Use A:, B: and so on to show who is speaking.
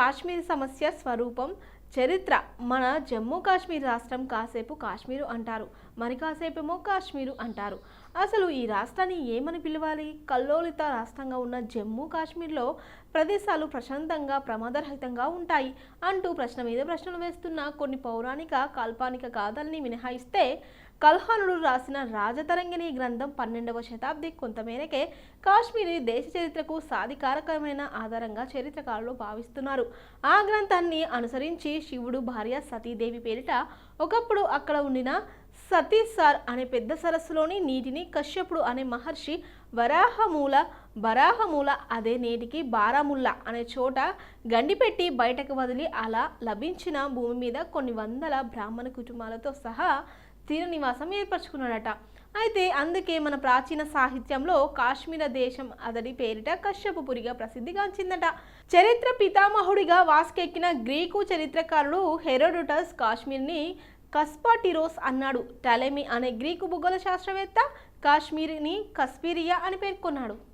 A: కాశ్మీర్ సమస్య స్వరూపం చరిత్ర. మన జమ్మూ కాశ్మీర్ రాష్ట్రం కాసేపు కాశ్మీరు అంటారు. మరి కాసేపేమో కాశ్మీరు అంటారు. అసలు ఈ రాష్ట్రాన్ని ఏమని పిలవాలి? కల్లోలిత రాష్ట్రంగా ఉన్న జమ్మూ కాశ్మీర్లో ప్రదేశాలు ప్రశాంతంగా ప్రమాదరహితంగా ఉంటాయి అంటూ ప్రశ్న మీద ప్రశ్నలు వేస్తున్న కొన్ని పౌరాణిక కాల్పనిక గాథల్ని మినహాయిస్తే కల్హానుడు రాసిన రాజతరంగిణి గ్రంథం పన్నెండవ శతాబ్ది కొంతమేరకే కాశ్మీరీ దేశ చరిత్రకు సాధికారకమైన ఆధారంగా చరిత్రకారులు భావిస్తున్నారు. ఆ గ్రంథాన్ని అనుసరించి శివుడు భార్య సతీదేవి పేరిట ఒకప్పుడు అక్కడ ఉండిన సతీసార్ అనే పెద్ద సరస్సులోని నీటిని కశ్యపుడు అనే మహర్షి వరాహమూల బరాహమూల అదే నేటికి బారాముల్లా అనే చోట గండిపెట్టి బయటకు వదిలి అలా లభించిన భూమి మీద కొన్ని వందల బ్రాహ్మణ కుటుంబాలతో సహా స్థిర నివాసం ఏర్పరచుకున్నాడట. అయితే అందుకే మన ప్రాచీన సాహిత్యంలో కాశ్మీర దేశం అతడి పేరిట కశ్యపపురిగా ప్రసిద్ధిగాంచిందట. చరిత్ర పితామహుడిగా వాసుకెక్కిన గ్రీకు చరిత్రకారుడు హెరోడోటస్ కాశ్మీర్ని కస్పాటిరోస్ అన్నాడు. టలెమి అనే గ్రీకు భూగోళ శాస్త్రవేత్త కాశ్మీర్ని కస్పీరియా అని పేర్కొన్నాడు.